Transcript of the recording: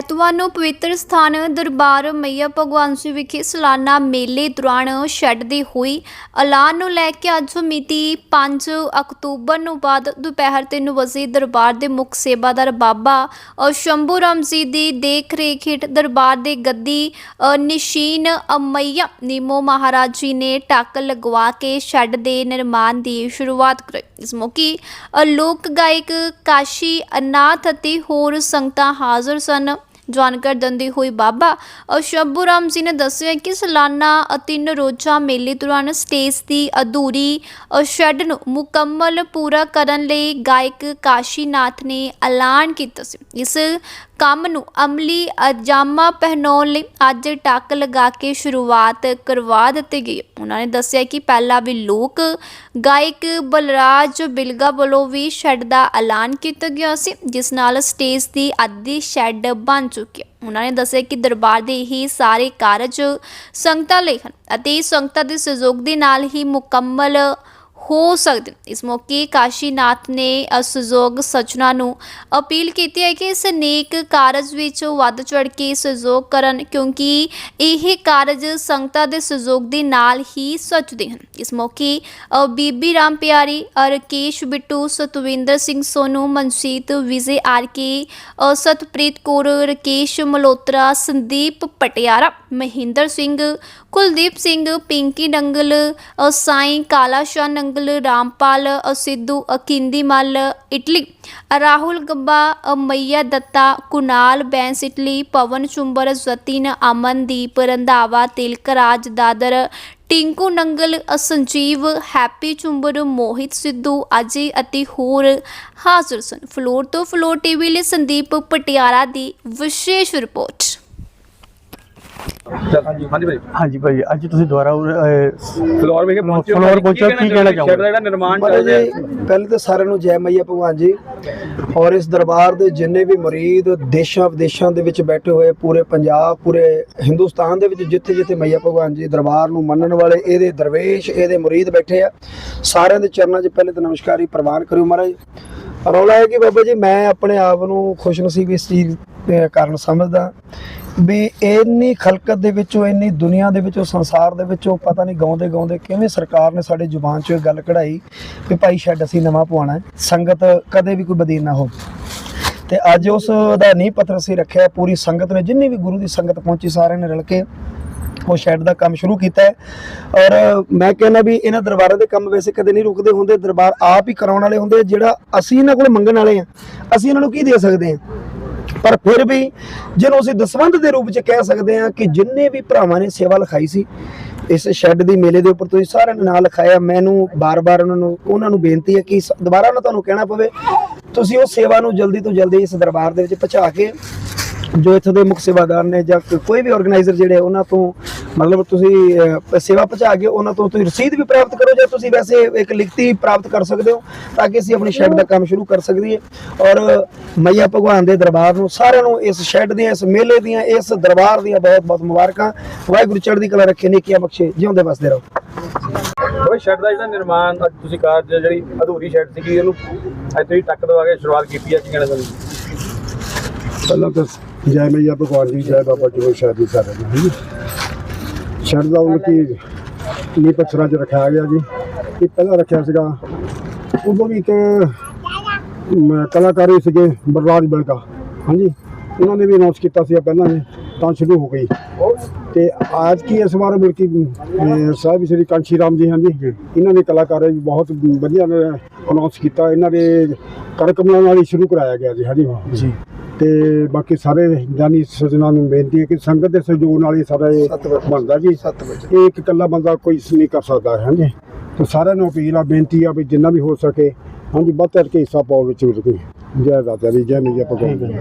ਐਤਵਾਰ ਨੂੰ ਪਵਿੱਤਰ ਸਥਾਨ ਦਰਬਾਰ ਮਈਆ ਭਗਵਾਨ ਜੀ ਵਿਖੇ ਸਾਲਾਨਾ ਮੇਲੇ ਦੌਰਾਨ ਛੱਡਦੀ ਹੋਈ ਐਲਾਨ ਨੂੰ ਲੈ ਕੇ ਅੱਜ ਮਿਤੀ 5 ਅਕਤੂਬਰ ਨੂੰ ਬਾਅਦ ਦੁਪਹਿਰ 3 ਵਜੇ ਦਰਬਾਰ ਦੇ ਮੁੱਖ ਸੇਵਾਦਾਰ ਬਾਬਾ ਸ਼ੰਭੂ ਰਾਮ ਜੀ ਦੀ ਦੇਖ ਰੇਖ ਹੇਠ ਦਰਬਾਰ ਦੇ ਗੱਦੀ ਨਿਸ਼ੀਨ ਅਮਈਆ ਨੀਮੋ ਮਹਾਰਾਜ ਜੀ ਨੇ ਟੱਕ ਲਗਵਾ ਕੇ ਛੱਡ ਦੇ ਨਿਰਮਾਣ ਦੀ ਸ਼ੁਰੂਆਤ ਕਰਾਈ ਇਸ ਮੌਕੇ ਲੋਕ ਗਾਇਕ ਕਾਸ਼ੀ ਅਨਾਥ ਅਤੇ ਹੋਰ ਸੰਗਤਾਂ ਹਾਜ਼ਰ ਸਨ। ਜਾਣਕਾਰੀ ਦਿੰਦੇ ਹੋਏ ਬਾਬਾ ਅ, ਸ਼ੰਭੂ ਰਾਮ ਜੀ ਨੇ ਦੱਸਿਆ ਕਿ ਸਾਲਾਨਾ ਅ, ਤਿੰਨ ਰੋਜ਼ਾ ਮੇਲੇ ਦੌਰਾਨ ਸਟੇਜ ਦੀ ਅਧੂਰੀ ਅ, ਨੂੰ ਮੁਕੰਮਲ ਪੂਰਾ ਕਰਨ ਲਈ ਗਾਇਕ ਕਾਸ਼ੀਨਾਥ ਨੇ ਐਲਾਨ ਕੀਤਾ ਸੀ। ਇਸ ਕੰਮ ਨੂੰ ਅਮਲੀ ਅਜਾਮਾ ਪਹਿਨਾਉਣ ਲਈ ਅੱਜ ਟੱਕ ਲਗਾ ਕੇ ਸ਼ੁਰੂਆਤ ਕਰਵਾ ਦਿੱਤੀ ਗਈ ਹੈ। ਉਹਨਾਂ ਨੇ ਦੱਸਿਆ ਕਿ ਪਹਿਲਾਂ ਵੀ ਲੋਕ ਗਾਇਕ ਬਲਰਾਜ ਬਿਲਗਾ ਵੱਲੋਂ ਵੀ ਸ਼ੈੱਡ ਦਾ ਐਲਾਨ ਕੀਤਾ ਗਿਆ ਸੀ, ਜਿਸ ਨਾਲ ਸਟੇਜ ਦੀ ਅੱਧੀ ਸ਼ੈੱਡ ਬਣ ਚੁੱਕੀ ਹੈ ਉਹਨਾਂ ਨੇ ਦੱਸਿਆ ਕਿ ਦਰਬਾਰ ਦੇ ਹੀ ਸਾਰੇ ਕਾਰਜ ਸੰਗਤਾਂ ਲਈ ਹਨ ਅਤੇ ਸੰਗਤਾਂ ਦੇ ਸਹਿਯੋਗ ਦੇ ਨਾਲ ਹੀ ਮੁਕੰਮਲ ਹੋ ਸਕਦੇ ਇਸ ਮੌਕੇ ਕਾਸ਼ੀਨਾਥ ਨੇ ਅ, ਸਹਿਯੋਗ ਸੱਜਣਾ ਨੂੰ ਅਪੀਲ ਕੀਤੀ ਹੈ ਕਿ ਇਸ ਨੇਕ ਕਾਰਜ ਵਿੱਚ ਵੱਧ ਚੜ ਕੇ ਸਹਿਯੋਗ ਕਰਨ ਕਿਉਂਕਿ ਇਹ ਕਾਰਜ ਸੰਗਤਾਂ ਦੇ ਸਹਿਯੋਗ ਦੇ ਨਾਲ ਹੀ ਸੱਚਦੇ ਹਨ। ਇਸ ਮੌਕੇ ਬੀਬੀ ਰਾਮ ਪਿਆਰੀ ਰਕੇਸ਼ ਬਿੱਟੂ ਸਤਵਿੰਦਰ ਸਿੰਘ ਸੋਨੂ ਮਨਸੀਤ ਵਿਜੇ ਆਰ ਕੇ ਸਤਪ੍ਰੀਤ ਕੌਰ ਰਕੇਸ਼ ਮਲੋਤਰਾ ਸੰਦੀਪ ਪਟਿਆਰਾ ਮਹਿੰਦਰ ਸਿੰਘ ਕੁਲਦੀਪ ਸਿੰਘ ਪਿੰਕੀ ਡੰਗਲ ਅ, ਸਾਈਂ ਕਾਲਾ ਸ਼ਾਹ ਨੰਗਲ ਰਾਮਪਾਲ ਸਿੱਧੂ ਅਕਿੰਦੀ ਮੱਲ ਇਟਲੀ। ਰਾਹੁਲ ਗੱਬਾ ਅ, ਮਈਆ ਦੱਤਾ ਕੁਨਾਲ ਬੈਂਸ ਇਟਲੀ ਪਵਨ ਚੁੰਬਰ ਜਤਿਨ ਅਮਨਦੀਪ ਰੰਧਾਵਾ ਤਿਲਕ ਰਾਜ ਦਾਦਰ ਟਿੰਕੂ ਨੰਗਲ ਸੰਜੀਵ ਹੈਪੀ ਚੁੰਬਰ ਮੋਹਿਤ ਸਿੱਧੂ ਅਜੇ ਅਤੇ ਹੋਰ ਹਾਜ਼ਰ ਸਨ। ਫਲੋਰ ਤੋਂ ਫਲੋਰ ਟੀਵੀ ਲਈ ਸੰਦੀਪ ਪਟਿਆਲਾ ਦੀ ਵਿਸ਼ੇਸ਼ ਰਿਪੋਰਟ। ਹਾਂਜੀ ਹਾਂਜੀ ਭਾਈ। ਹਾਂਜੀ ਭਾਈ ਅੱਜ ਤੁਸੀਂ ਦੁਬਾਰਾ ਫਲੋਰ ਵਿਖੇ ਪਹੁੰਚੇ ਫਲੋਰ ਪਹੁੰਚੇ ਕੀ ਕਹਿਣਾ ਚਾਹੋਗੇ? ਜਿਹੜਾ ਨਿਰਮਾਣ ਚੱਲ ਰਿਹਾ ਪਹਿਲੇ ਤਾਂ ਸਾਰਿਆਂ ਨੂੰ ਜੈ ਮਈਆ ਭਗਵਾਨ ਜੀ। ਔਰ ਇਸ ਦਰਬਾਰ ਦੇ ਜਿੰਨੇ ਵੀ ਮੁਰੀਦ ਦੇਸ਼ਾਂ ਵਿਦੇਸ਼ਾਂ ਦੇ ਵਿੱਚ ਬੈਠੇ ਹੋਏ ਪੂਰੇ ਪੰਜਾਬ ਪੂਰੇ ਹਿੰਦੁਸਤਾਨ ਦੇ ਵਿੱਚ ਜਿੱਥੇ ਜਿੱਥੇ ਮਈਆ ਭਗਵਾਨ ਜੀ ਦਰਬਾਰ ਨੂੰ ਮੰਨਣ ਵਾਲੇ ਇਹਦੇ ਦਰਵੇਸ਼ ਇਹਦੇ ਮੁਰੀਦ ਬੈਠੇ ਆ। ਸਾਰਿਆਂ ਦੇ ਚਰਨਾਂ 'ਚ ਪਹਿਲੇ ਤਾਂ ਨਮਸਕਾਰੀ ਪ੍ਰਵਾਨ ਕਰਿਓ ਮਹਾਰਾਜ। ਰੌਲਾ ਹੈ ਕਿ ਬਾਬਾ ਜੀ ਮੈਂ ਆਪਣੇ ਆਪ ਨੂੰ ਖੁਸ਼ਨਸੀਬ ਇਸ ਚੀਜ਼ ਦੇ ਕਾਰਨ ਸਮਝਦਾ। ਵੀ ਇੰਨੀ ਖਲਕਤ ਦੇ ਵਿੱਚੋਂ, ਇੰਨੀ ਦੁਨੀਆ ਦੇ ਵਿੱਚੋਂ, ਸੰਸਾਰ ਦੇ ਵਿੱਚੋਂ, ਪਤਾ ਨਹੀਂ ਗਾਉਂਦੇ ਗਾਉਂਦੇ ਕਿਵੇਂ ਸਰਕਾਰ ਨੇ ਸਾਡੇ ਜ਼ੁਬਾਨ 'ਚੋਂ ਇਹ ਗੱਲ ਕਢਾਈ ਵੀ ਭਾਈ ਸ਼ੈੱਡ ਅਸੀਂ ਨਵਾਂ ਪਵਾਉਣਾ ਹੈ। ਸੰਗਤ ਕਦੇ ਵੀ ਕੋਈ ਬਦੀਨ ਨਾ ਹੋਵੇ। ਤੇ ਅੱਜ ਉਸ ਦਾ ਨੀਂਹ ਪੱਥਰ ਅਸੀਂ ਰੱਖਿਆ, ਪੂਰੀ ਸੰਗਤ ਨੇ, ਜਿੰਨੀ ਵੀ ਗੁਰੂ ਦੀ ਸੰਗਤ ਪਹੁੰਚੀ, ਸਾਰਿਆਂ ਨੇ ਰਲ ਕੇ ਉਹ ਸ਼ੈੱਡ ਦਾ ਕੰਮ ਸ਼ੁਰੂ ਕੀਤਾ ਹੈ। ਔਰ ਮੈਂ ਕਹਿੰਦਾ ਵੀ ਇਹਨਾਂ ਦਰਬਾਰਾਂ ਦੇ ਕੰਮ ਵੈਸੇ ਕਦੇ ਨਹੀਂ ਰੁਕਦੇ ਹੁੰਦੇ, ਦਰਬਾਰ ਆਪ ਹੀ ਕਰਾਉਣ ਵਾਲੇ ਹੁੰਦੇ ਜਿਹੜਾ ਅਸੀਂ ਇਹਨਾਂ ਕੋਲ ਮੰਗਣ ਵਾਲੇ ਆ, ਅਸੀਂ ਇਹਨਾਂ ਨੂੰ ਕੀ ਦੇ ਸਕਦੇ ਹਾਂ ਪਰ ਫਿਰ ਵੀ ਜਿਹਨੂੰ ਅਸੀਂ ਦਸਵੰਧ ਦੇ ਰੂਪ 'ਚ ਕਹਿ ਸਕਦੇ ਹਾਂ ਕਿ ਜਿੰਨੇ ਵੀ ਭਰਾਵਾਂ ਨੇ ਸੇਵਾ ਲਿਖਾਈ ਸੀ, ਇਸ ਸ਼ੈੱਡ ਦੀ ਮੇਲੇ ਦੇ ਉੱਪਰ ਤੁਸੀਂ ਸਾਰਿਆਂ ਨੇ ਨਾਂ ਲਿਖਾਇਆ। ਮੈਨੂੰ ਬਾਰ-ਬਾਰ ਉਹਨਾਂ ਨੂੰ ਉਹਨਾਂ ਨੂੰ ਬੇਨਤੀ ਹੈ ਕਿ ਦੁਬਾਰਾ ਨਾ ਤੁਹਾਨੂੰ ਕਹਿਣਾ ਪਵੇ, ਤੁਸੀਂ ਉਹ ਸੇਵਾ ਨੂੰ ਜਲਦੀ ਤੋਂ ਜਲਦੀ ਇਸ ਦਰਬਾਰ ਦੇ ਵਿੱਚ ਪਹੁੰਚਾ ਕੇ ਜੋ ਇੱਥੋਂ ਦੇ ਮੁੱਖ ਸੇਵਾਦਾਰ ਨੇ ਜਾਂ ਕੋਈ ਵੀ ਆਰਗੇਨਾਈਜ਼ਰ ਜਿਹੜੇ ਉਹਨਾਂ ਤੋਂ ਮਤਲਬ ਤੁਸੀਂ ਅਹ, ਸੇਵਾ ਪਹੁੰਚਾ ਕੇ ਉਹਨਾਂ ਤੋਂ ਤੁਸੀਂ ਰਸੀਦ ਵੀ ਪ੍ਰਾਪਤ ਕਰੋ ਜਾਂ ਤੁਸੀਂ ਵੈਸੇ ਇੱਕ ਲਿਖਤੀ ਪ੍ਰਾਪਤ ਕਰ ਸਕਦੇ ਹੋ ਤਾਂ ਕਿ ਅਸੀਂ ਆਪਣੀ ਸ਼ੈੱਡ ਦਾ ਕੰਮ ਸ਼ੁਰੂ ਕਰ ਸਕੀਏ ਔਰ ਮਈਆ ਭਗਵਾਨ ਦੇ ਦਰਬਾਰ ਨੂੰ ਸਾਰਿਆਂ ਨੂੰ ਇਸ ਸ਼ੈੱਡ ਦੀਆਂ ਇਸ ਮੇਲੇ ਦੀਆਂ ਇਸ ਦਰਬਾਰ ਦੀਆਂ ਬਹੁਤ ਬਹੁਤ ਮੁਬਾਰਕਾਂ। ਵਾਹਿਗੁਰੂ ਚੜ੍ਹਦੀ ਕਲਾ ਰੱਖੇ ਨੇਕੀਆਂ ਬਖਸ਼ੇ ਜਿਉਂਦੇ ਵਸਦੇ ਰਹੋ। ਉਹ ਸ਼ੈਡ ਦਾ ਜਿਹੜਾ ਨਿਰਮਾਣ ਅੱਜ ਤੁਸੀਂ ਕਾਰਜ ਜਿਹੜੀ ਅਧੂਰੀ ਸ਼ੈਡ ਸੀਗੀ ਇਹਨੂੰ ਅੱਜ ਤੁਸੀਂ ਟੱਕ ਦਵਾ ਕੇ ਸ਼ੁਰੂਆਤ ਕੀਤੀ ਹੈ ਕੀ ਕਹਿਣਾ ਚਾਹੁੰਦੇ ਪਹਿਲਾਂ ਤਾਂ ਜੈ ਮਈਆ ਭਗਵਾਨ ਜੀ ਜੈ ਬਾਬਾ ਜੀ ਸ਼ਾਹ ਜੀ ਸਾਰੇ ਨੇ ਹਾਂਜੀ ਛੱਡ ਦਾ ਉਹ ਕੀ ਨੀ ਪੱਥਰਾਂ 'ਚ ਰੱਖਿਆ ਗਿਆ ਜੀ। ਇਹ ਪਹਿਲਾਂ ਰੱਖਿਆ ਸੀਗਾ। ਉਦੋਂ ਵੀ ਇੱਕ ਮ, ਕਲਾਕਾਰੀ ਸੀਗੇ ਬਰਰਾਜ ਬਲਕਾ। ਹਾਂਜੀ। ਉਹਨਾਂ ਨੇ ਵੀ ਅਨਾਉਂਸ ਕੀਤਾ ਸੀ ਪਹਿਲਾਂ ਨੇ ਤਾਂ ਸ਼ੁਰੂ ਹੋ ਗਈ। ਤੇ ਅੱਜ ਕੀ ਇਸ ਵਾਰ ਮਿਲ ਕੇ ਸਾਹਿਬ ਸ੍ਰੀ ਕਾਂਸ਼ੀ ਰਾਮ ਜੀ ਹਾਂਜੀ। ਇਹਨਾਂ ਨੇ ਕਲਾਕਾਰ ਵੀ ਬਹੁਤ ਵਧੀਆ ਅਨਾਉਂਸ ਕੀਤਾ। ਇਹਨਾਂ ਦੇ ਕਰਕਮਲਾਂ ਨਾਲ ਹੀ ਸ਼ੁਰੂ ਕਰਾਇਆ ਗਿਆ ਜੀ ਹਾਂਜੀ। ਜੀ। ਤੇ ਬਾਕੀ ਸਾਰੇ ਜਾਨੀ ਸਜਣਾ ਨੂੰ ਬੇਨਤੀ ਹੈ ਕਿ ਸੰਗਤ ਦੇ ਸਹਿਯੋਗ ਨਾਲ ਹੀ ਸਾਰਾ ਇਹ। ਬਣਦਾ ਜੀ। ਇਹ ਇੱਕ ਇਕੱਲਾ ਬੰਦਾ ਕੋਈ ਨਹੀਂ ਕਰ ਸਕਦਾ ਹੈ ਹਾਂਜੀ। ਤੇ ਸਾਰਿਆਂ ਨੂੰ ਅਪੀਲ ਆ ਬੇਨਤੀ ਆ ਵੀ ਜਿੰਨਾ ਵੀ ਹੋ ਸਕੇ ਹਾਂਜੀ ਵੱਧ ਚੜ੍ਹ ਕੇ ਹਿੱਸਾ ਪਾਓ ਵਿੱਚ ਵਿੱਚ ਜੈ ਦਾਤਾ ਦੀ ਜੈ ਮੀਆਂ ਭਗਵਾਨ।